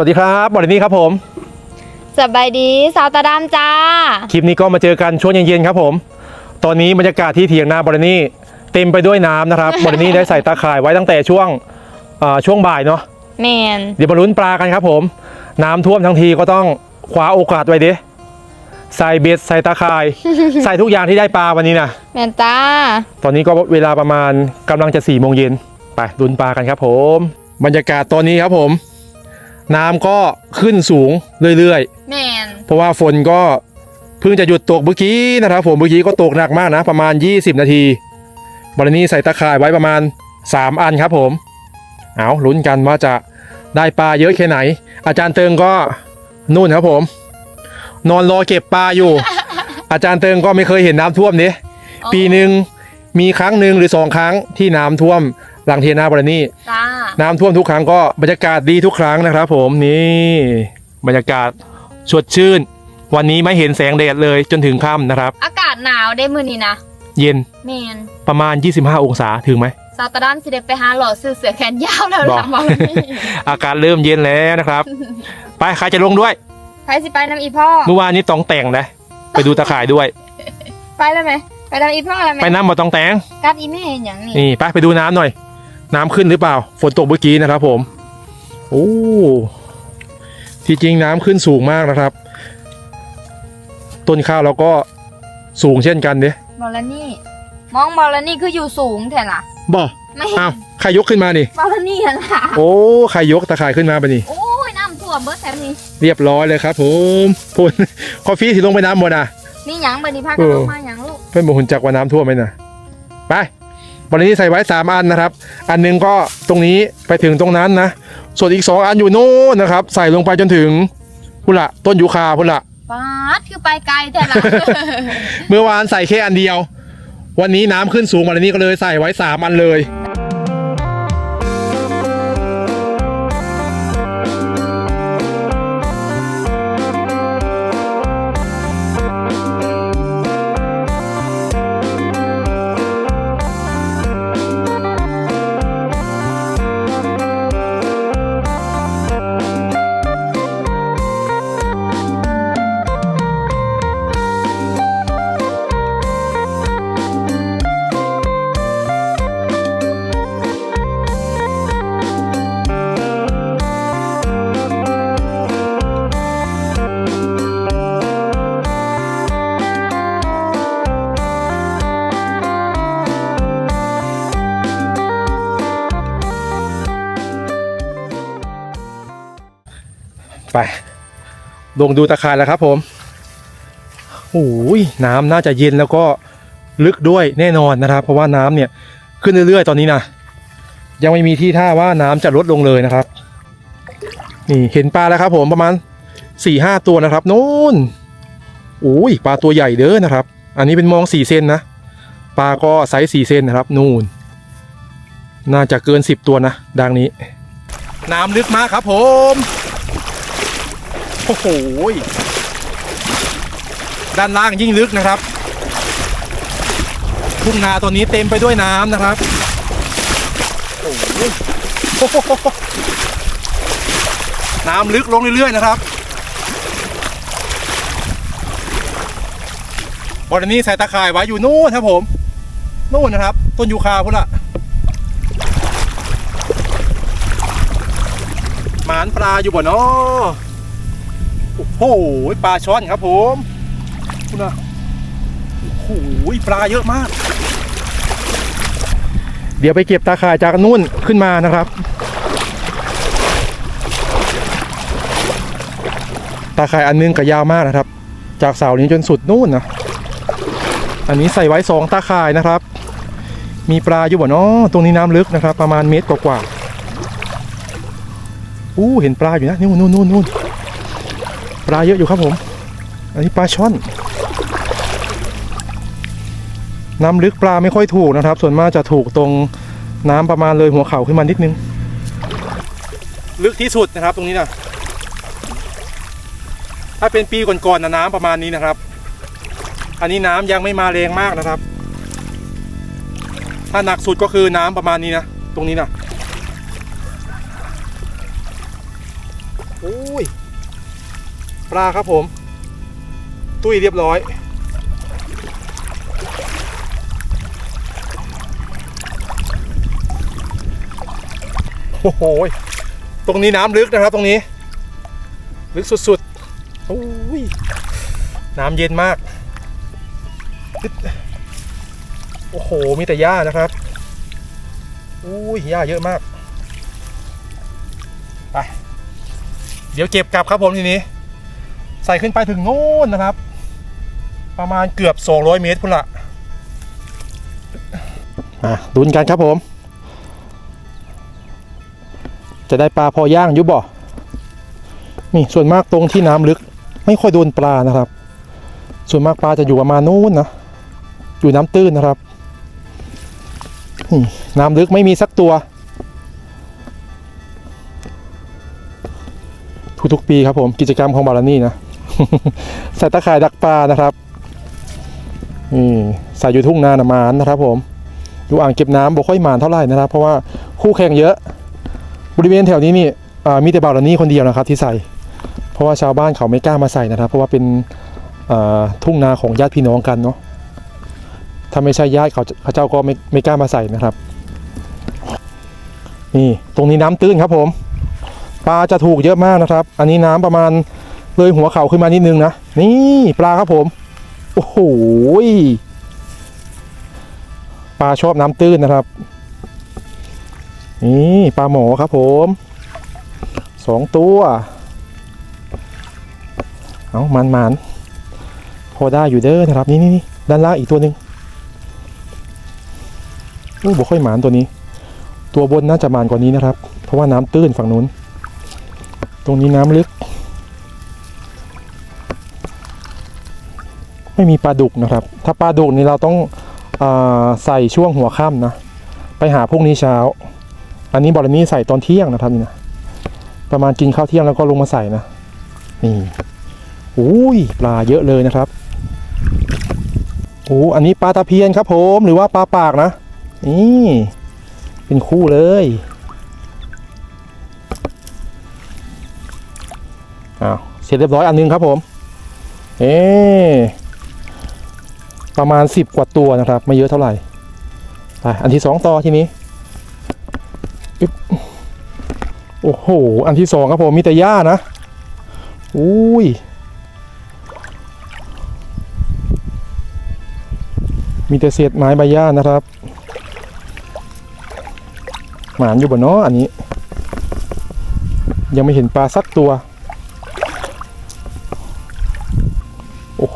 สวัสดีครับบอลนี่ครับผมสบายดีสาวตาดามจ้า คลิปนี้ก็มาเจอกันช่วงเย็นๆครับผม ตอนนี้บรรยากาศที่เถียงนาบอลนี่เต็มไปด้วยน้ำนะครับบอลนี่ได้ใส่ตาข่ายไว้ตั้งแต่ช่วงเอ่อช่วงบ่ายเนาะแมนเดี๋ยวมาลุ้นปลากันครับผม น้ำท่วมทั้งทีก็ต้องคว้าโอกาสไว้เด้ใส่เบ็ดใส่ตาข่าย ใส่ทุกอย่างที่ได้ปลาวันนี้นะแมนจ้าตอนนี้ก็เวลาประมาณกำลังจะ4ี่โมงเย็นไปลุ้นปลากันครับผม บรรยากาศตอนนี้ครับผม น้ำก็ขึ้นสูงเรื่อยๆแมนเพราะว่าฝนก็เพิ่งจะหยุดตกเมื่อกี้นะครับผมเมื่อกี้ก็ตกหนักมากนะ ประมาณ 20 นาทีบอลนี่ใส่ตะข่ายไว้ประมาณ 3 อันครับผม เอาลุ้นกันว่าจะได้ปลาเยอะแค่ไหน อาจารย์เติงก็นู่นครับผม นอนรอเก็บปลาอยู่ อาจารย์เติงก็ไม่เคยเห็นน้ำท่วมนี้ ปีหนึ่งมีครั้งหนึ่งหรือสองครั้งที่น้ำท่วมห ลังเทียนาบอลนี่จ้าน้ำท่วมทุกครั้งก็บรรยากาศดีทุกครั้งนะครับ ผมนี่บรรยากาศสดชื่น วันนี้ไม่เห็นแสงแดดเลยจนถึงค่ำนะครับ อากาศหนาวได้มือนี้นะเย็นแมนประมาณ 25 องศาถึงไหมสาวตาดามสิเดไปหาหล่อซื้อเสือแขนยาวแล้วบอกหลังบอลนี่อากาศเริ่มเย็นแล้วนะครับ ไปใครจะลงด้วยใครสิไปน้ำอีพ่อเมื่อวานนี้ต้องแต่งนะไปดูตะข่ายด้วย ไปได้ไหมไปน้ำอีพ่ออะไรไหมไปน้ำมาต้องแต่งกัดอีแม่เห็นอย่างนี้นี่ไปไปดูน้ำหน่อย น้ำขึ้นหรือเปล่า ฝนตกเมื่อกี้นะครับ ผมโอ้ที่จริงน้ำขึ้นสูงมากนะครับ ต้นข้าวเราก็สูงเช่นกันเด้บอลนี่มองบอลนี่คืออยู่สูงแท้ล่ะบ่ไม่เห็นอ้าวใครยกขึ้นมานี่บอลนี่อะล่ะโอ้ใครยกตะข่ายขึ้นมาปะนี่โอ้ยน้ำท่วมเบิดแถบนี้เรียบร้อยเลยครับ ผมพูนคอฟฟี่สิลงไปน้ำหมดอะมีหยังบันนี้พาเอกันอลงมาหยังลูกเพื่อนบอกหุ่นจักว่าน้ำท่วมไหมนะไป วันนี้ใส่ไว้สามอันนะครับ อันหนึงก็ตรงนี้ไปถึงตรงนั้นนะ ส่วนอีกสองอันอยู่โน่นนะครับ ใส่ลงไปจนถึงพุ่นละต้นยูคาพุ่นละปาดคือไปไกลแต่ละ เมื่อวานใส่แค่อันเดียว วันนี้น้ำขึ้นสูงวันนี้ก็เลยใส่ไว้สามอันเลย ลงดูตะข่ายแล้วครับผมโอ้ยน้ำน่าจะเย็นแล้วก็ลึกด้วยแน่นอนนะครับ เพราะว่าน้ำเนี่ยขึ้นเรื่อยๆ ตอนนี้นะยังไม่มีที่ท่าว่าน้ำจะลดลงเลยนะครับ นี่เห็นปลาแล้วครับผมประมาณสี่ห้าตัวนะครับนู่นโอ้ยปลาตัวใหญ่เด้อนะครับ อันนี้เป็นมองสี่เซนนะปลาก็ไซส์สี่เซนนะครับ นู่น น่าจะเกินสิบตัวนะดังนี้ น้ำลึกมากครับผม โอ้โหด้านล่างยิ่งลึกนะครับทุ่งนาตอนนี้เต็มไปด้วยน้ำนะครับโอ้โหน้ำลึกลงเรื่อยๆนะครับบรินี้ใส่ตะข่ายไว้อยู่นู่นครับผมนู่นนะครับ ต้นยูคาพุ่นละหมานปลาอยู่บ่เนาะ โอ้โหปลาช้อนครับผมคุณนะโอ้โหปลาเยอะมาก เดี๋ยวไปเก็บตาข่ายจากนู่นขึ้นมานะครับ ตาข่ายอันนึงก็ยาวมากนะครับ จากเสานี้จนสุดนู่นนะอันนี้ใส่ไว้สองตาข่ายนะครับ มีปลาอยู่บ่เนาะตรงนี้น้ำลึกนะครับ ประมาณเมตรกว่าๆอู้เห็นปลาอยู่นะนู่นนู่นนู่นนู่น ปลาเยอะอยู่ครับผม อันนี้ปลาช่อนน้ำลึกปลาไม่ค่อยถูกนะครับ ส่วนมากจะถูกตรงน้ำประมาณเลยหัวเข่าขึ้นมานิดนึง ลึกที่สุดนะครับ ตรงนี้นะถ้าเป็นปีก่อนๆนะน้ำประมาณนี้นะครับ อันนี้น้ำยังไม่มาแรงมากนะครับ ถ้าหนักสุดก็คือน้ำประมาณนี้นะ ตรงนี้นะ ปลาครับผม ตุ้ยเรียบร้อย โอ้โห ตรงนี้น้ำลึกนะครับตรงนี้ ลึกสุดๆโอ้ยน้ำเย็นมาก โอ้โห มีแต่หญ้านะครับอุ้ยหญ้าเยอะมาก ไป เดี๋ยวเก็บกลับครับผมทีนี้ ใส่ขึ้นไปถึงโน่นนะครับ ประมาณเกือบ 200 เมตรพุ่นละอะดุนกันครับผม จะได้ปลาพอย่างยุบบ่นี่ส่วนมากตรงที่น้ำลึก ไม่ค่อยโดนปลานะครับ ส่วนมากปลาจะอยู่ประมาณนู้นนะอยู่น้ำตื้นนะครับนี่น้ำลึกไม่มีสักตัว ทุกๆปีครับผมกิจกรรมของบารานี่นะ ใส่ตะข่ายดักปลานะครับนี่ใส่อยู่ทุ่งนาหนามานนะครับ ผมอยู่อ่างเก็บน้ำบ่ค่อยหมานเท่าไหร่นะครับ เพราะว่าคู่แข่งเยอะ บริเวณแถวนี้นี่มีแต่บารานี่คนเดียวนะครับ ที่ใส่ เพราะว่าชาวบ้านเขาไม่กล้ามาใส่นะครับ เพราะว่าเป็นทุ่งนาของญาติพี่น้องกันเนาะถ้าไม่ใช่ญาติเขาเขาเจ้าก็ไม่ไม่กล้ามาใส่นะครับ นี่ตรงนี้น้ำตื้นครับผม ปลาจะถูกเยอะมากนะครับ อันนี้น้ำประมาณ เลยหัวเข่าขึ้นมานิดนึงนะ นี่ปลาครับผม โอ้โหปลาชอบน้ำตื้นนะครับ นี่ปลาหมอครับผมสองตัว เอามันมันพอได้อยู่เด้อนะครับ นี่นี่ด้านล่างอีกตัวหนึ่งโอ้บ่ค่อยหมานตัวนี้ ตัวบนน่าจะหมานกว่านี้นะครับ เพราะว่าน้ำตื้นฝั่งนู้น ตรงนี้น้ำลึก ไม่มีปลาดุกนะครับ ถ้าปลาดุกนี่เราต้องอใส่ช่วงหัวค่ำนะ ไปหาพรุ่งนี้เช้า อันนี้บอลนี้ใส่ตอนเที่ยงนะครับนี่นะประมาณกินข้าวเที่ยงแล้วก็ลงมาใส่นะ นี่อุ้ยปลาเยอะเลยนะครับโอ้อันนี้ปลาตะเพียนครับผมหรือว่าปลาปากนะ นี่เป็นคู่เลยอ้าวเสร็จเรียบร้อยอันหนึงครับผมเอ๊ะ ประมาณสิบกว่าตัวนะครับ ไม่เยอะเท่าไหร่ไปอันที่สองต่อทีนี้โอ้โห อันที่สองครับผมมีแต่หญ้านะอุ้ยมีแต่เศษไม้ใบหญ้านะครับ หมานอยู่บนเนาะอันนี้ ยังไม่เห็นปลาสักตัว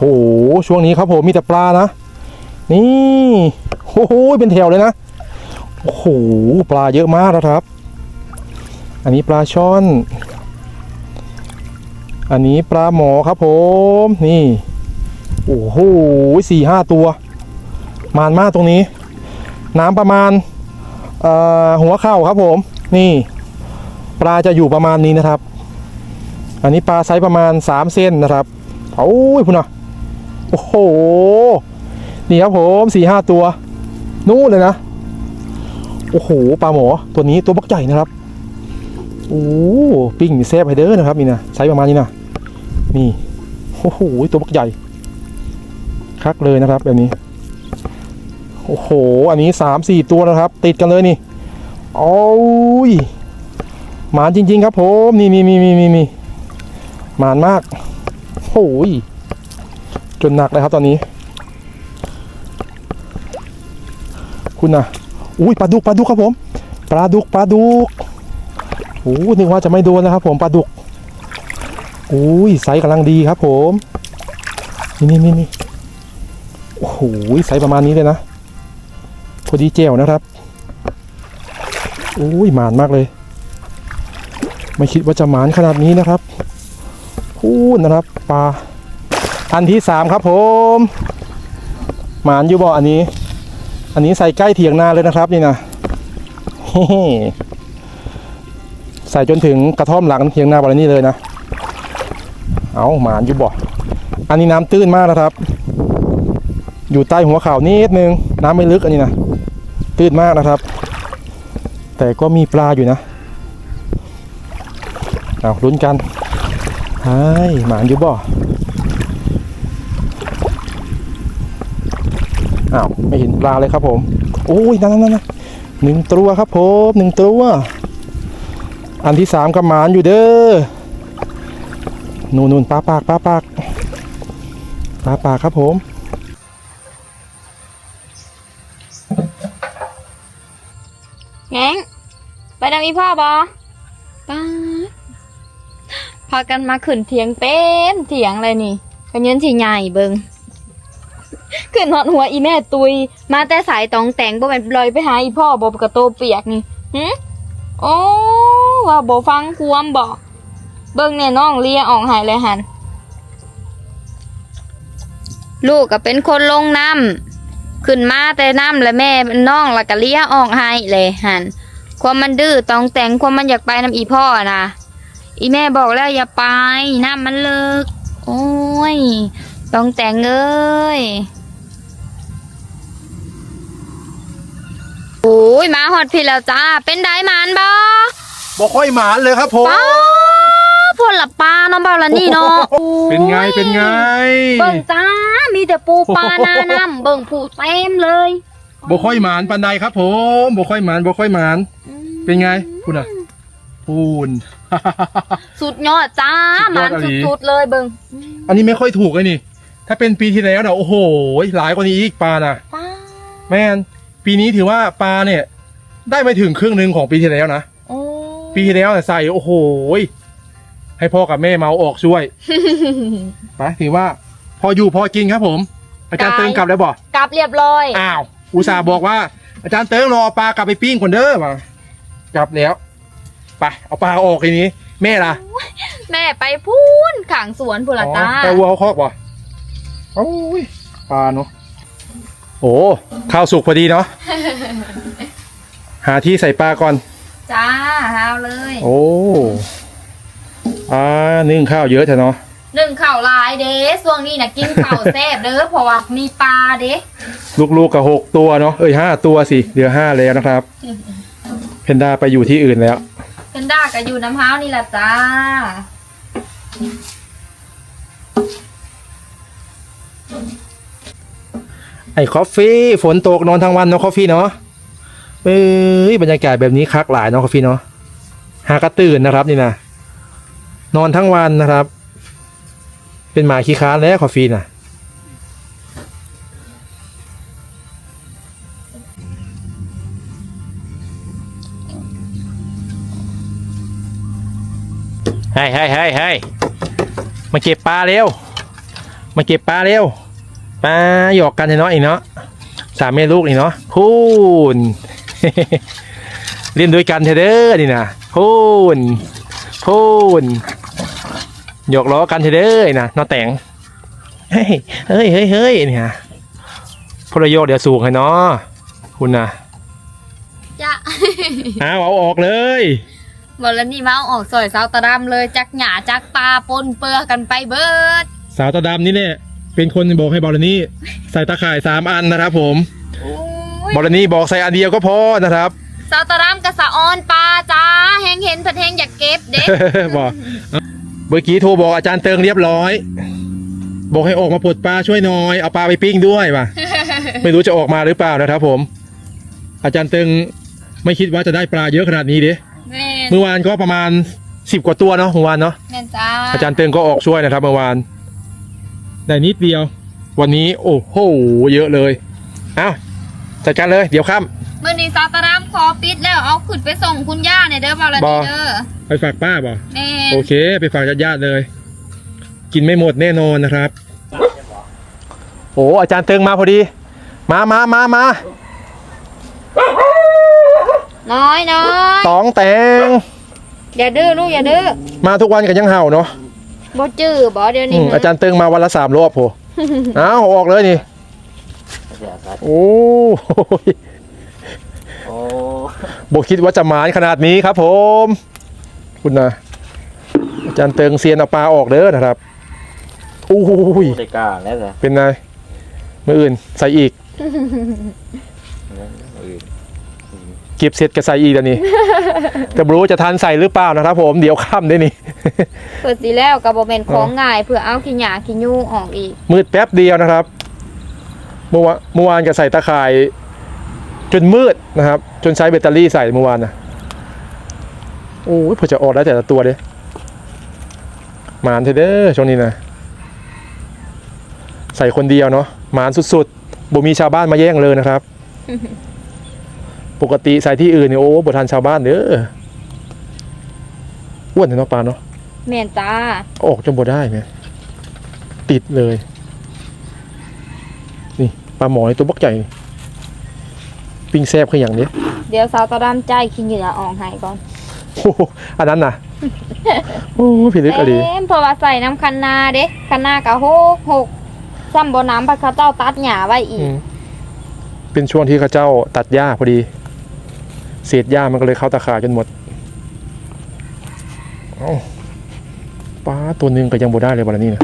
หช่วงนี้ครับผมมีแต่ปลานะ นี่โอ้โหเป็นแถวเลยนะโอ้โหปลาเยอะมากนะครับ อันนี้ปลาช่อน อันนี้ปลาหมอครับผมนี่โอ้โหสี่ห้าตัวมานมากตรงนี้ น้ำประมาณหัวเข่าครับผม นี่ ปลาจะอยู่ประมาณนี้นะครับ อันนี้ปลาไซส์ประมาณ 3 เส้นนะครับโอ้ยพุ่นนะ โอ้โห นี่ครับผมสี่ห้าตัว นู่นเลยนะ โอ้โห ปลาหมอ ตัวนี้ตัวบักใหญ่นะครับ โอ้ปิ้งนี่แซ่บไฮเดอร์นะครับนี่นะไซส์ประมาณนี้นะ นี่ โอ้โห ตัวบักใหญ่ คักเลยนะครับแบบนี้ โอ้โห อันนี้สามสี่ตัวนะครับ ติดกันเลยนี่โอ้ยหมานจริง ๆ ครับผม นี่นี่นี่นี่นี่หมานมากโอ้ย จนหนักเลยครับตอนนี้ คุณนะอุ้ยปลาดุกปลาดุกครับผมปลาดุกปลาดุกโอ้นึกว่าจะไม่โดนนะครับ ผมปลาดุกอุ้ยไซส์กำลังดีครับ ผมนี่นี่นี่นี่โอ้โหไซส์ประมาณนี้เลยนะพอดีเจลนะครับอุ้ยหมานมากเลย ไม่คิดว่าจะหมานขนาดนี้นะครับพูดนะครับปลา อันที่สามครับผมหมานอยู่บ่ออันนี้ อันนี้ใส่ใกล้เถียงนาเลยนะครับนี่นะใส่จนถึงกระท่อมหลังเถียงนาบรินี่เลยนะ เอาหมานอยู่บ่ออันนี้น้ำตื้นมากนะครับ อยู่ใต้หัวเข่านิดนึง น้ำไม่ลึกอันนี้นะตื้นมากนะครับ แต่ก็มีปลาอยู่นะเอาลุ้นกันไอ้หมานอยู่บ่อาวไม่เห็นปลาเลยครับผม โอ้ยนั่นนั่นนั่นหนึ่งตัวครับผมหนึ่งตัวอันที่สามก็หมานอยู่เด้อนู่นนู่นปลาปากปลาปากปลาปากครับผมแงงไปนำอีพ่อบอป้าดพากันมาขึ้นเถียงเต็มเถียงเลยนี่กันยืนที่ใหญ่เบิง ขึ้นหอดหัวอีแม่ตุย มาแต่สายตองแต่งบ่แม่นลอยไปหาอีพ่อบ่กระโตเปียกนี่หึโอ้ว่าบ่ฟังควมบ่เบิ่งแน่น้องเลียออกหายเลยหันลูกก็เป็นคนลงน้ำขึ้นมาแต่น้ำและแม่เป็นน้องแล้วก็เลี้ยออกให้เลยหันความมันดื้อตองแต่งความมันอยากไปน้ำอีพ่อนะอีแม่บอกแล้วอย่าไปน้ำมันเลิก โอ้ยต้องแต่งเอ้ย โอ้ยมาหอดพี่แล้วจ้า เป็นไดหมันบ่บ่ค่อยหมานเลยครับผมป้าพลละปลาเน้องเบาละนี่เนาะเป็นไงเป็นไง เบิ่งจ้า มีแต่ปูปลาหนาน้ำเบิ่งผูเต็มเลยบ่ค่อยหมานปันใดครับผมบ่ค่อยหมานบ่ค่อยหมาน เป็นไงคุณอะพูนสุดยอดจ้าสุดยมัอดนอะหลีสุดๆเลยเบิ่งอันนี้ไม่ค่อยถูกเลยนี่ ถ้าเป็นปีที่แล้วนะโอ้โห หลายกว่านี้อีกปลาน่ะป้าแม่น ปีนี้ถือว่าปลาเนี่ย ได้ไม่ถึงครึ่งหนึ่งของปีที่แล้วนะ โอ้ปีที่แล้วเนี่ยใส่โอ้โหให้พ่อกับแม่เมาออกช่วย ไปถือว่าพออยู่พอกินครับผม อาจารย์เติงกลับแล้วบอกกลับเรียบร้อย อ้าว อุตส่าห์บอกว่า อาจารย์เติงรอปลากลับไปปิ้งก่อนเด้อมากลับแล้วไปเอาปลาออกทีนี้ แม่ล่ะแม่ไปพูนขังสวนพุนละจ้าแต่วัวเขาคอกบ่โอ้ยปลาเนาะ โอ้ข้าวสุกพอดีเนาะหาที่ใส่ปลาก่อน จ้าฮาวเลย โอ้อ่านึ่งข้าวเยอะเถอะเนาะหนึ่งข่าวลายเด้ช่วงนี้นะกินข่าวแซ่บเด้อเพราะว่ามีปลาเด้ลูกๆกับหกตัวเนาะเอ้ยห้าตัวสิเหลือห้าแล้วนะครับ เพนด้าไปอยู่ที่อื่นแล้วเป็นด้ากับอยู่น้ำเฮานี่แหละจ้า ไอ้คอฟฟี่ฝนตกนอนทั้งวันเนาะคอฟฟี่เนาะเอ้ยบรรยากาศแบบนี้คักหลายเนาะคอฟฟี่เนาะหากระตื่นนะครับนี่นะนอนทั้งวันนะครับ เป็นหมาขี้ค้านแล้วคอฟฟี่น่ะเฮ้ยเฮ้ยเฮ้ยเฮ้มาเก็บปลาเร็วมาเก็บปลาเร็ว ปลาหยอกกันเนาะอีกเนาะสามแม่ลูกอีกเนาะพูนเล่นด้วยกันเถอะเด้อนี่นะพูนพูนหยอกล้อกันเถอะเด้อนี่นะเนาะแต่งเฮ้ยเฮ้ยเฮ้ยเฮ้ยนี่ฮะพลโยกเดี๋ยวสูงให้เนาะคุณนะจ้าเอาเอาออกเลยวันละนี่มาเอาออกซอยสาวตะดำเลยจักหยาจักปลาปนเปื้อกันไปเบิด สาวตาดำนี่เนี่ย เป็นคนบอกให้บอลนี่ใส่ตาข่ายสามอันนะครับ ผมโอ้ยบอลนี่บอกใส่อันเดียวก็พอนะครับสาวตะดำกับสะออนปลาจ้าแหงเห็นเผัดแหงอยากเก็บเด็กบอกเมื่อกี้โทรบอกอาจารย์เติงเรียบร้อย บอกให้ออกมาปลดปลาช่วยหน่อยเอาปลาไปปิ้งด้วยว่ะไม่รู้จะออกมาหรือเปล่านะครับ ผม อาจารย์เติงไม่คิดว่าจะได้ปลาเยอะขนาดนี้ดิแม่นเมื่อวานก็ประมาณสิบกว่าตัวเนาะเมื่อวานเนาะแม่นจ้าอาจารย์เติงก็ออกช่วยนะครับเมื่อวาน ได้นิดเดียว วันนี้โอ้โหเยอะเลยเอ้าจัดการเลยเดี๋ยวค่ำเมื่อนี้สาวตะดำขอปิดแล้วเอาขึ้นไปส่งคุณย่าในอยเด้อวันละบ่นี่เด้อไปฝากป้าบ่แม่โอเค ไปฝากญาติๆเลย กินไม่หมดแน่นอนนะครับโอ้อาจารย์เติงมาพอดี มามามามาน้อยน้อยตองแตงอย่าดื้อลูกอย่าดื้อมาทุกวันกันยังเห่าเนาะ บ่จื้อบ่เดี๋ยวอืนี้มอาจารย์เติงมาวันละสามรอบโหเอาออกเลยนี่โอ้ยโอ้บอกคิดว่าจะหมานขนาดนี้ครับผม คุณนะอาจารย์เติงเซียนเอาปลาออกเด้อนะครับโอ้ยได้กล้าแล้วเหรอเป็นไงมืออื่นใส่อีกอื่น เก็บเสร็จก็ใส่อีกแล้วนี่ แต่บรู้จะทันใส่หรือเปล่านะครับผมเดี๋ยวค่ำได้นี่ เปิดสีแล้วก็บ่แม่นของง่ายเพื่อเอาขี้หยาขี้ยูออกอีก มืดแป๊บเดียวนะครับ เมื่อวานเมื่อวานก็ใส่ตะข่าย จนมืดนะครับ จนใช้แบตเตอรี่ใส่เมื่อวานนะโอ้ยพอจะออกได้แต่ละตัวเด้หมานเถอะเด้อช่วงนี้นะใส่คนเดียวเนาะหมานสุดๆบ่มีชาวบ้านมาแย่งเลยนะครับ ปกติใส่ที่อื่นเนี่ยโอ้บ่ทันชาวบ้านเด้ออ้วนเนาะปลาเนาะแม่นตาออกจนบ่ได้เนี่ยติดเลย นี่ปลาหมอในตัวบักใหญ่นี่ปิ้งแซบคืออย่างนี้เดี๋ยวสาวตาดำใจขี้เหงื่อออกให้ก่อนโอ้โหอันนั้นน่ะโอ้ผิดลึกอะดีเต็มเพราะว่าใส่น้ำคันนาเด้คันนาก็หกหกซ้ำบ่น้ำพระเขาเจ้าตัดหญ้าไว้อีก เป็นช่วงที่เข้าเจ้าตัดหญ้าพอดี เศษหญ้ามันก็เลยเข้าตาขาจนหมดเอ้าปลาตัวหนึงก็ยังบ่ได้เลยวันนี้นะ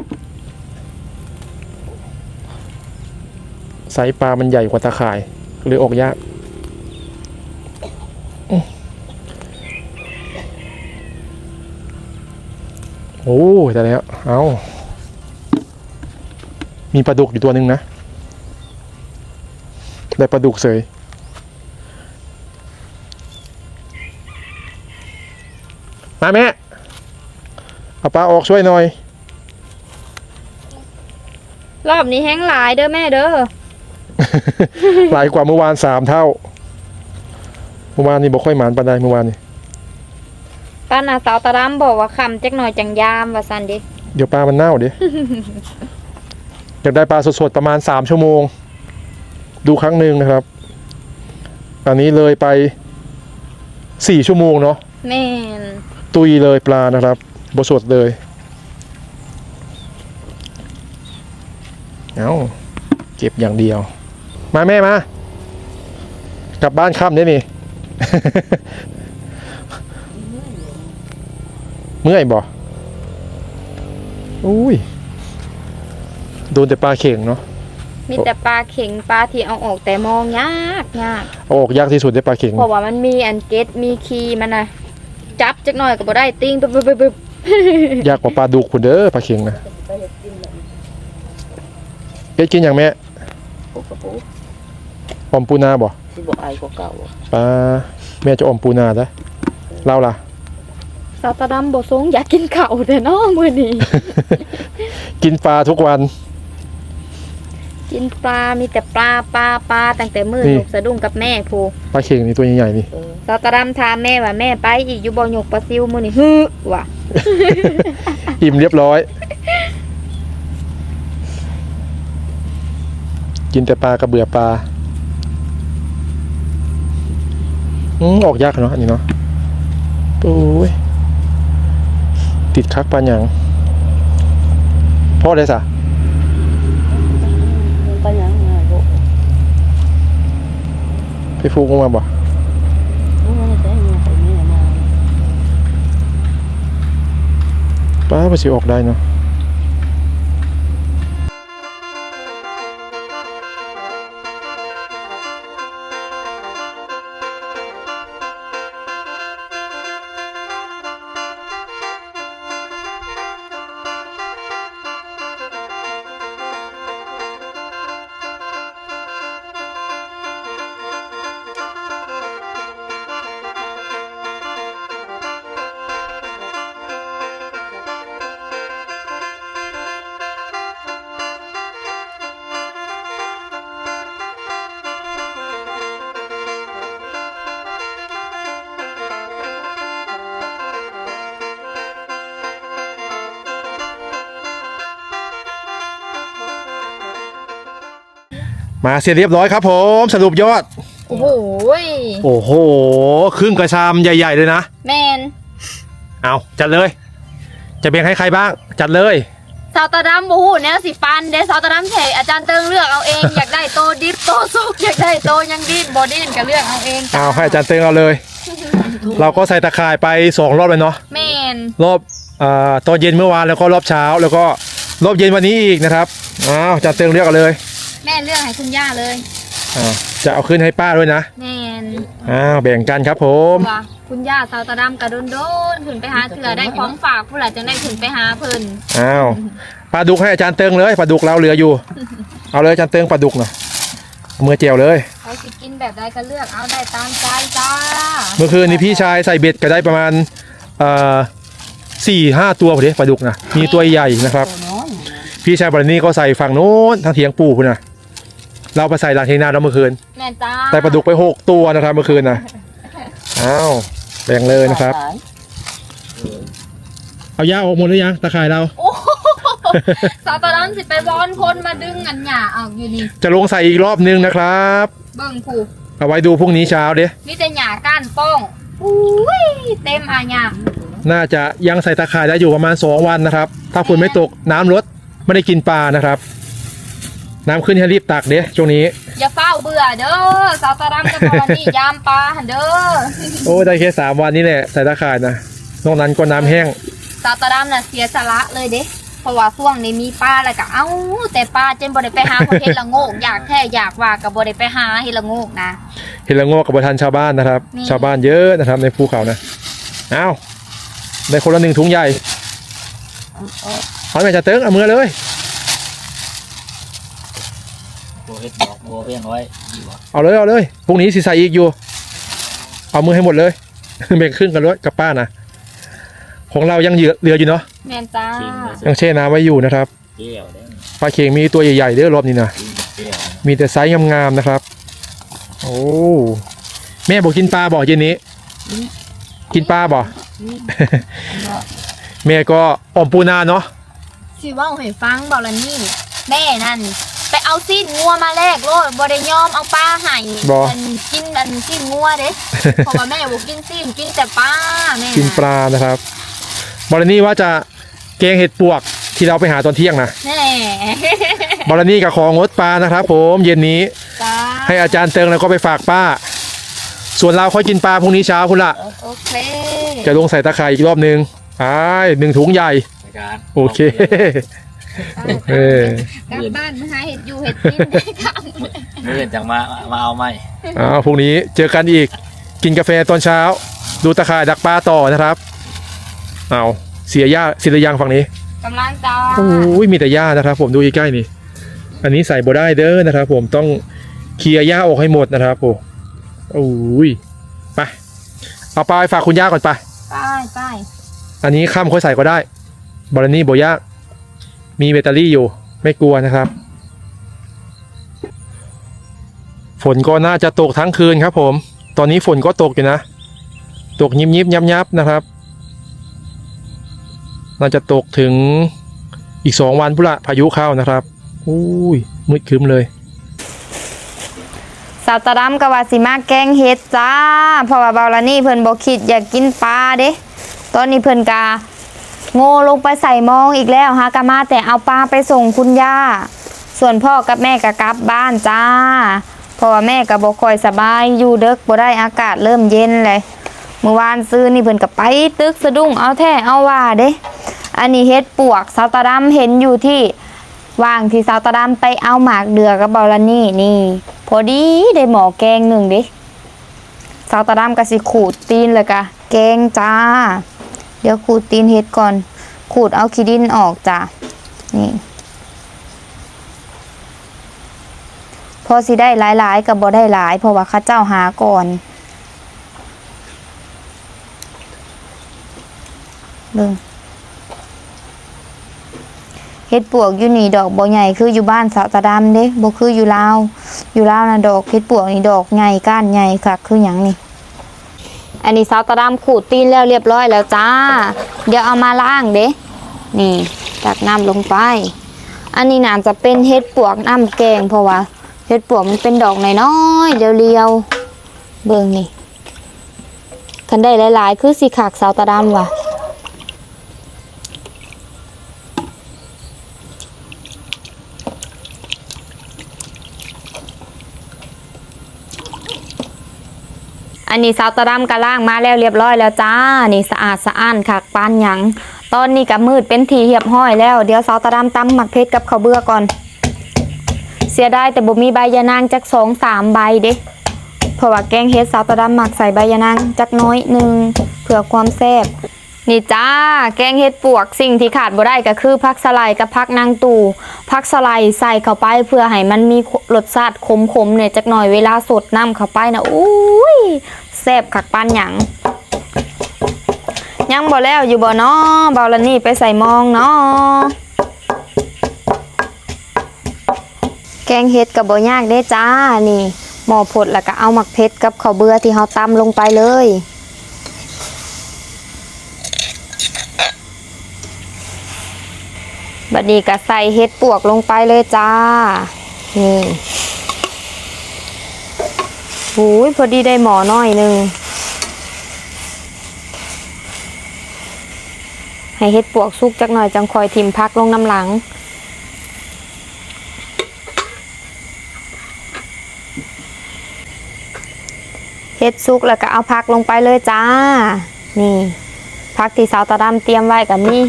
ไซส์ปลามันใหญ่กว่าตาข่ายเลยออกยากอื้อโอ้แต่แล้ว เอามีปลาดุกอยู่ตัวหนึ่งนะ ได้ปลาดุกเสย มาแม่ เอาปลาออกช่วยหน่อย รอบนี้แห้งหลายเด้อแม่เด้อ หลายกว่าเมื่อวานสามเท่า เมื่อวานนี่บอกค่อยหมานปานใดเมื่อวานนี่ ป้าน่ะสาวตาดำบอกว่าคำจักหน่อยจังยามว่าซั่นเด้เดี๋ยวปลามันเน่าเดี๋ยว อยากได้ปลาสดๆประมาณสามชั่วโมง ดูครั้งหนึ่งนะครับ อันนี้เลยไปสี่ชั่วโมงเนาะ แม่น ตุยเลยปลานะครับบสดเลยเอาเก็บอย่างเดียว มาแม่มา กลับบ้านค่ำเนี่ยนี่ เมื่อยบ่อุ้ยโดนแต่ปลาเข่งเนาะมีแต่ปลาเข็งปลาที่เอาออกแต่มองยากยากเอาออกยากที่สุดได้ปลาเข่งเพราะว่ามันมีอันเกตมีคีย์มันน่ะ จับจักหน่อยก็บ่ได้ติ้งปึ๊บปึ๊บปึ๊บปึ๊บยากกว่าปลาดุกคุณเด้อปลาเข่งนะเอ็ดกินอย่างแม่ปุ๊บกระปุ๊บออมปูนาบ่ที่บอกไอ้กว่าเก่าอะปลาแม่จะออมปูนาจ้ะเล่าล่ะสาวตาดำบ่ทรงอยากกินข้าวแต่น้อมื้อนี้ กินปลาทุกวัน กินปลา มีแต่ปลาปลาปลาตั้งแต่มื้อนี่หยกสะดุ้งกับแม่พูปลาเข่งนี่ตัวใหญ่ๆนี่เออสาวตาดำถามแม่ว่าแม่ไปอีกอยู่บ่หยกปลาซิวมื้อนี้ฮึว่ะอิ่มเรียบร้อย กินแต่ปลากระเบื่อปลาอืมออกยากเนาะอันนี้เนาะโอ้ยติดคักปลาหยังพ่อได้สะ มันก็ยังไงลูก ไปฟูกมาบ่มันไม่ได้เงินไปนี่มาป้าไปสิออกได้เนาะ มาเสร็จเรียบร้อยครับผมสรุปยอด โอ้โหยโอ้โหครึ่งกระชามใหญ่ๆเลยนะ แม่นเอาจัดเลย จะแบ่งให้ใครบ้าง จัดเลย สาวตาดำบ่ฮู้แนวสิปันเด้สาวตาดำใช่อาจารย์เติงเลือกเอาเองอยากได้โตดิบโตสุกอยากได้โตยังดิ้นบ่ดิ้นก็เลือกเอาเองจ้ะเอาให้อาจารย์เต็งเอาเลย เราก็ใส่ตะข่ายไปสองรอบเลยเนาะแม่นรอบอาตอนเย็นเมื่อวานแล้วก็รอบเช้าแล้วก็รอบเย็นวันนี้อีกนะครับอ้าวอาจารย์เต็งเรียกเอาเลย แม่เลือกให้คุณย่าเลยอ่าจะเอาขึ้นให้ป้าด้วยนะแม่นอ้าวแบ่งกันครับผม ว่าคุณย่าสาวตาดำกระโดนโดนๆขึ้นไปหาเถื่อได้ของฝากผู้หลานจังได้ขึ้นไปหาเพิ่นอ้าวปลาดุกให้อาจารย์เติงเลยปลาดุกเราเหลืออยู่ เอาเลยอาจารย์เติงปลาดุกหน่อยเอามือเจียวเลยใครสิกินแบบใดก็เลือกเอาได้ตามใจจ้าเมื่อคืนนี้พี่ชายใส่เบ็ดก็ได้ประมาณเอ่อสี่ห้าตัวพอดีปลาดุกนะมีตัวใหญ่นะครับตัวน้อยพี่ชายบรนี่ก็ใส่ฝั่งโน้นทางเถียงปู่คุณนะ เราไปใส่หลังเทียงนาแล้วเมื่อคืน แม่นจ้าได้ปลาดุกไปหกตัวนะครับเมื่อคืนนะอ้าวแบ่งเลยนะครับขายเอาย่าออกหมดหรือยังตะข่ายเรา โอ้โหสาวตาดำสิไปวอนคนมาดึงอันหยาออกอยู่นี่ จะลงใส่อีกรอบนึงนะครับ เบิ่งผูกเอาไว้ดูพรุ่งนี้เช้าเด้มีแต่หยาก้านป้องอุ้ยเต็มอาหยาน่าจะยังใส่ตะข่ายได้อยู่ประมาณ 2 วันนะครับ ถ้าฝนไม่ตกน้ำลดไม่ได้กินปลานะครับ น้ำขึ้นให้รีบตักเด้ช่วงนี้ อย่าเฝ้าเบื่อเด้อสาวตาดำกับตอนนี้ยามปลาหันเด้อโอ้ได้แค่สามวันนี้แหละใส่ตะข่ายนะนอกนั้นก็น้ำแห้งสาวตาดำน่ะเสียสละเลยเด้เพราะว่าช่วงนี้มีปลาแล้วก็เอ้า แต่ปลาเจนบ่ได้ไปหาคนเฮ็ดละโงกอยากแท้อยากว่าก็บ่ได้ไปหาเฮ็ดละโงกนะเห็นละโงกกับประทานชาวบ้านนะครับนี่ชาวบ้านเยอะนะครับ ในภูเขานะอ้าวได้คนละหนึ่งถุงใหญ่เอาแม่จะเติ้งเอามือเลย โบ เฮ็ดบอกโบเพียงไว้ดีวะเอาเลยเอาเลยพรุ่งนี้สิใส่อีกอยู่ เอามือให้หมดเลย แบ่งครึ่งกันด้วยกับป้านะของเรายังเหลือเหลืออยู่เนาะแม่นจ้าจริงเลยยังแช่น้ำไว้อยู่นะครับเจียวเด้อปลาเค็งมีตัวใหญ่ๆเด้อรอบนี้นะจริงเจียวมีแต่ไซส์งามๆนะครับ โอ้แม่บอกกินปลาบอกเย็นนี้ กินปลาบอก แม่ก็ออมปูนาเนาะ สิเว้าให้ฟังบ่ล่ะนี่แม่นั่น ไปเอาซีนงัวมาแลกโลดบ่ได้ยอมเอาปลาให้บ่ มันกินอันซีนงัวเด้เพราะว่าแม่บ่กินซีนกินแต่ปลาแม่ะกินปลานะครับบอลนี่ว่าจะแกงเห็ดปวกที่เราไปหาตอนเที่ยงนะแน่บอลนี่กับของงดปลานะครับ ผมเย็นนี้ จ้าให้อาจารย์เติงแล้วก็ไปฝากป้า ส่วนเราค่อยกินปลาพรุ่งนี้เช้าคุณละโอเคจะลงใส่ตะไคร่อีกรอบนึงไอ้ายหนึ่งถุงใหญ่ ในการโอเคโอ เคกลับบ้านมาหาเห็ดอยู่เห็ดกินได้ค่ะเมื่อจังมามาเอาไหมอ้าวพรุ่งนี้เจอกันอีก กินกาแฟตอนเช้า ดูตะข่ายดักปลาต่อนะครับ เอาเสียหญ้าเสียหรือยังฝั่งนี้ กำลังจ้าโอ้ยมีแต่หญ้านะครับ ผมดูใกล้ๆนี่ อันนี้ใส่บ่ได้เด้อนะครับ ผมต้องเคลียร์หญ้าออกให้หมดนะครับผมโอ้ยไปเอาปลาไปฝากคุณย่าก่อนไปไปไปอันนี้ข้ามค่อยใส่ก็ได้บอลนี่บ่ยาก มีแบตเตอรี่อยู่ไม่กลัวนะครับ ฝนก็น่าจะตกทั้งคืนครับ ผม ตอนนี้ฝนก็ตกอยู่นะ ตกยิบยิบยับยับๆนะครับ น่าจะตกถึงอีกสองวันพุละพายุเข้านะครับอุ้ยมืดครึ้มเลยสาวตะดำกับว่าสิมาแกงเห็ดจ้าเพราะว่าเบาลานี่เพิ่นบ่คิดอยากกินปลาเด้ตอนนี้เพิ่นกา โง่ลงไปใส่มองอีกแล้วฮะกะมาแต่เอาปลาไปส่งคุณย่า ส่วนพ่อกับแม่ก็กลับบ้านจ้าเพราะว่าแม่ก็บ่คอยสบายอยู่เด็กบ่ได้อากาศเริ่มเย็นเลยเมื่อวานซื้อนี่เพิ่นก็ไปตึกสะดุ้งเอาแท้เอาว่าเด้ อันนี้เฮ็ดปวกสาวตะดำเห็นอยู่ที่ว่างที่สาวตะดำไปเอาหมากเดือกับเบาลนี่นี่ พอดีได้หมอแกงหนึ่งเด้สาวตะดำก็สิขูดตีนเลยกะแกงจ้า เดี๋ยวขูดตีนเฮ็ดก่อน ขูดเอาขี้ดินออกจ้านี่ พอสิได้หลายๆกับบ่ได้หลาย เพราะว่าข้าเจ้าหาก่อน เบิ่งเฮ็ดปวกอยู่นี่ดอกบ่ใหญ่คืออยู่บ้านสาวตาดำเด้บ่คืออยู่ลาว อยู่ลาวนะดอกเฮ็ดปวกนี่ดอกใหญ่ก้านใหญ่ค่ะคือหยังนี่ อันนี้สาวตาดำขูดตีนแล้วเรียบร้อยแล้วจ้า เดี๋ยวเอามาล้างเด้นี่ตักน้ำลงไป อันนี้น่าจะเป็นเฮ็ดปวกน้ำแกงเพราะว่าเฮ็ดปวกมันเป็นดอกน้อยๆเรียวๆเบิ่งนี่คันได้หลายๆ คือสีขากสาวตาดำว่ะ อันนี้สาวตะดำกะล่างมาแล้วเรียบร้อยแล้วจ้า นี่สะอาดสะอ้านค่ะปานหยัง ตอนนี้กะมืดเป็นทีเหียบห้อยแล้ว เดี๋ยวสาวตะดำตำหมักเพชรกับข้าวเบื่อก่อน เสียดายแต่บ่มีใบยานางจักสองสามใบเด้เพราะว่าแกงเฮ็ดสาวตะดำหมักใส่ใบยานางจักน้อยหนึ่งเผื่อความแซ่บ นี่จ้า แกงเฮ็ดปวกสิ่งที่ขาดบ่ได้ก็คือผักสไลด์กับผักนางตู่ผักสไลด์ใส่เข้าไปเพื่อให้มันมีรสชาติขมๆเนี่ยจักหน่อยเวลาสดน้ำเข้าไปนะอุ้ยแซ่บคักปานหยังยังบ่แล้วอยู่บ่เนาะเบาละนี่ไปใส่มองเนาะแกงเห็ดกับบ่ยากเด้จ้านี่หมอผดแล้วก็เอาหมักเพชรกับข้าวเบื่อที่เฮาตำลงไปเลย บัดนี้ก็ใส่เห็ดปวกลงไปเลยจ้า นี่หูยพอดีได้หมอน้อยหนึ่ง ให้เฮ็ดปวกสุกจักหน่อยจังคอยทิมพักลงน้ำหลังเฮ็ดสุกแล้วก็เอาพักลงไปเลยจ้า นี่พักที่สาวตาดำเตรียมไว้กับนี่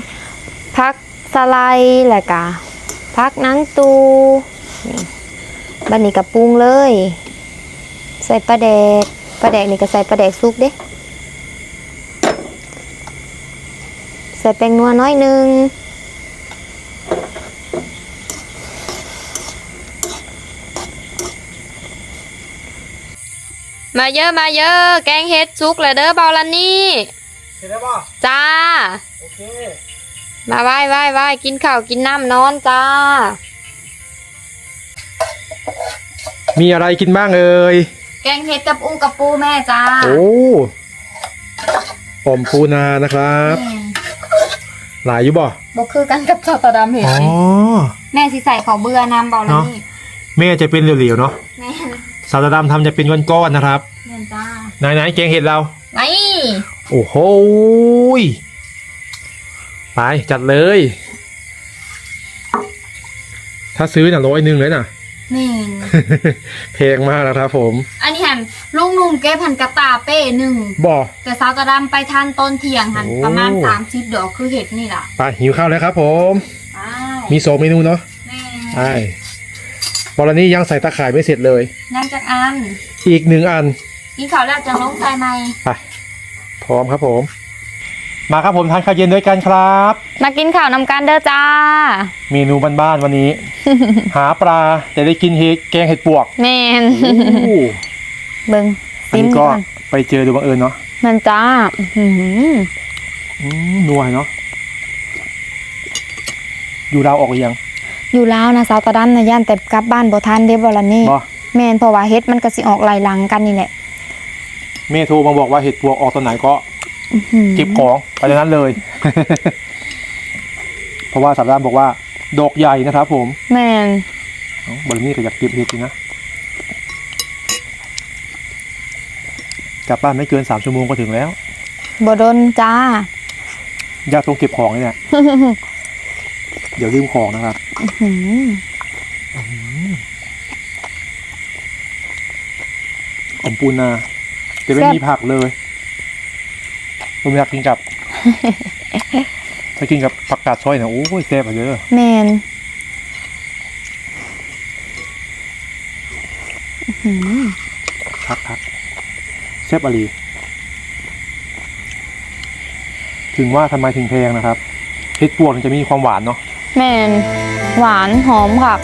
พัก สไลด์แล้วก็พักหนังตูนี่บันนี้กับปรุงเลย ใส่ปลาแดกปลาแดกนี่ก็ใส่ปลาแดกสุกเด้ใส่แป้งนัวน้อยหนึงมาเยอะมาเยอะ แกงเฮ็ดซุกเลยเด้อบอลนี่เห็นแล้วป่ะจ้า โอเค มาไหว้ไหว้ไหว้กินข้าวกินน้ำนอนจ้า มีอะไรกินบ้างเอ่ย แกงเฮ็ดกับอุ้งกับปูแม่จ้าโอ้ผมปูนานะครับ หลายอยู่บ่บกคือกันกับชาวตาดำเห็นอ๋อไหมแม่สิใส่ขอเบื่อนำบอลนี่แม่จะเป็นเหลวๆเนาะ แม่สาวดำทำจะเป็นก้อนๆนะครับ แม่จ้า ไหนๆแกงเห็ดเราไอ้โอ้โหย ไปจัดเลย ถ้าซื้อน่ะร้อยหนึ่งเลยน่ะ แม่แพงมากนะครับผมอันนี้หันลุงหนุ่มแกพันกระตาเป้หนึ่งบ่แต่สาวตาดำไปทานต้นเที่ยงหันโอ้ ประมาณสามสิบดอกคือเห็ดนี่ล่ะไปหิวข้าวแล้วครับผมไปมีสองเมนูเนาะแม่ใช่บอลนี่ยังใส่ตะข่ายไม่เสร็จเลย นั่งจากอันอีกหนึ่งอัน กินข้าวแล้วจะลงใส่ไหมไปพร้อมครับผม มาครับผมทานข้าวเย็นด้วยกันครับ มากินข้าวนำกันเด้อจ้า เมนูบ้านๆวันนี้ หาปลาแต่ได้กินเห็ดแกงเห็ดปวกแมนโอ้เบิงอันซิมนี้ก็ก่อนไปเจอดูบังเอิญเนาะแมันจ้าอื้อหืออืมนัวเนาะอยู่ดาวออกหรือยัง อยู่ลาวนะสาวตาดำนะย่านแต่กลับบ้านบ่ทันเด้บ่ล่ะนี่บ่ แม่นเพราะว่าเฮ็ดมันก็สิออกไหลหลังกันนี่แหละ เมโทรมาบอกว่าเห็ดปวกออกตอนไหนก็ อื้อหือเก็บของไปในนั้นเลย เพราะว่าสัปดาห์บอกว่า ดอกใหญ่นะครับผม แม่นเอ้าบรินี่ก็อยากเก็บเห็ดอยู่นะกลับบ้านไม่เกินสามชั่วโมงก็ถึงแล้วบ่ดนจ้ายากตรงเก็บของนี่แหละเดี๋ยวลืมของนะครับอื้อหือผมปูนาแต่ไม่มีผักเลย ผมอยากกินกับ ถ้ากินกับผักกาดซอยนะโอ้ยแซ่บไปเลยแม่นอื้อหือพักพักแซ่บอรีถึงว่าทำไมถึงแพงนะครับเห็ดปวกมันจะมีความหวานเนาะแม่นหวานหอมค่ะ